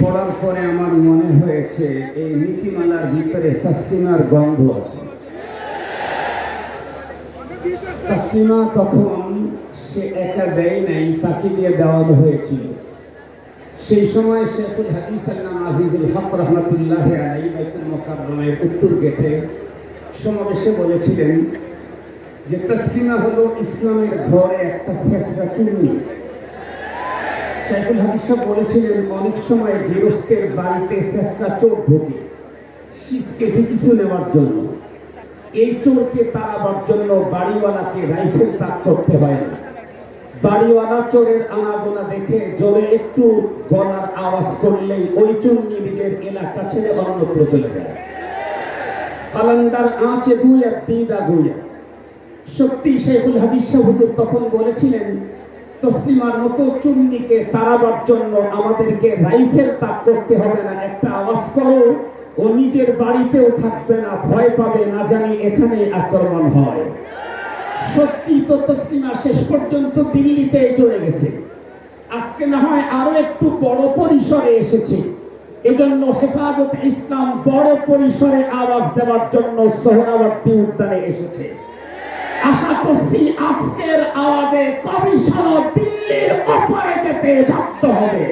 পড়ার পরে আমার মনে হয়েছে, এই নীতিমালার ভিতরে তাসলিমার গন্ধ আছে। তখন সে একা দেয় নাই, তাকে দিয়ে দেওয়ানো হয়েছিল। সেই সময় শেখুল হাদিস আজিজুল হক রহমতুল্লাহ উত্তর গেটে সমাবেশে বলেছিলেন যে, তসলিমা হলো ইসলামের ঘরে একটা চুন্নি শেখুল হাদিস বলেছিলেন, অনেক সময় গৃহস্থের বাড়িতে শেষরা চোর ঢোকে শীতকে কিছু নেওয়ার জন্য। এই চোরকে তাড়াবার জন্য বাড়িওয়ালাকে রাইফেল তাক করতে হয় না। বাড়িওয়ালা চোরের আনাগোনা দেখে জোরে একটু গলার আওয়াজ করলেই ওই চুন্নি নিজের এলাকা ছেড়ে অন্যত্র চলে যায়। কালান্দার আঁচে গুইয়া দিদা গুইয়া সত্যি শেখুল হাদিস হুজুর তখন বলেছিলেন তসলিমার মতো চুন্নিকে তাড়াবার জন্য আমাদেরকে রাইফেল তাক করতে হবে না। একটা আওয়াজ করো, ও নিজের বাড়িতেও থাকবে না, ভয় পাবে, না জানি এখানে আক্রমণ হয়। সত্যি তো তসলিমা শেষ পর্যন্ত দিল্লিতে চলে গেছে। আজকে না হয় আরও একটু বড় পরিসরে এসেছে। এজন্য হেফাজত ইসলাম বড় পরিসরে আওয়াজ দেওয়ার জন্য সোহরাবর্তী উদ্যানে এসেছে। আশা করছি আজকের আওয়াজে অপারে যেতে বাধ্য হবে।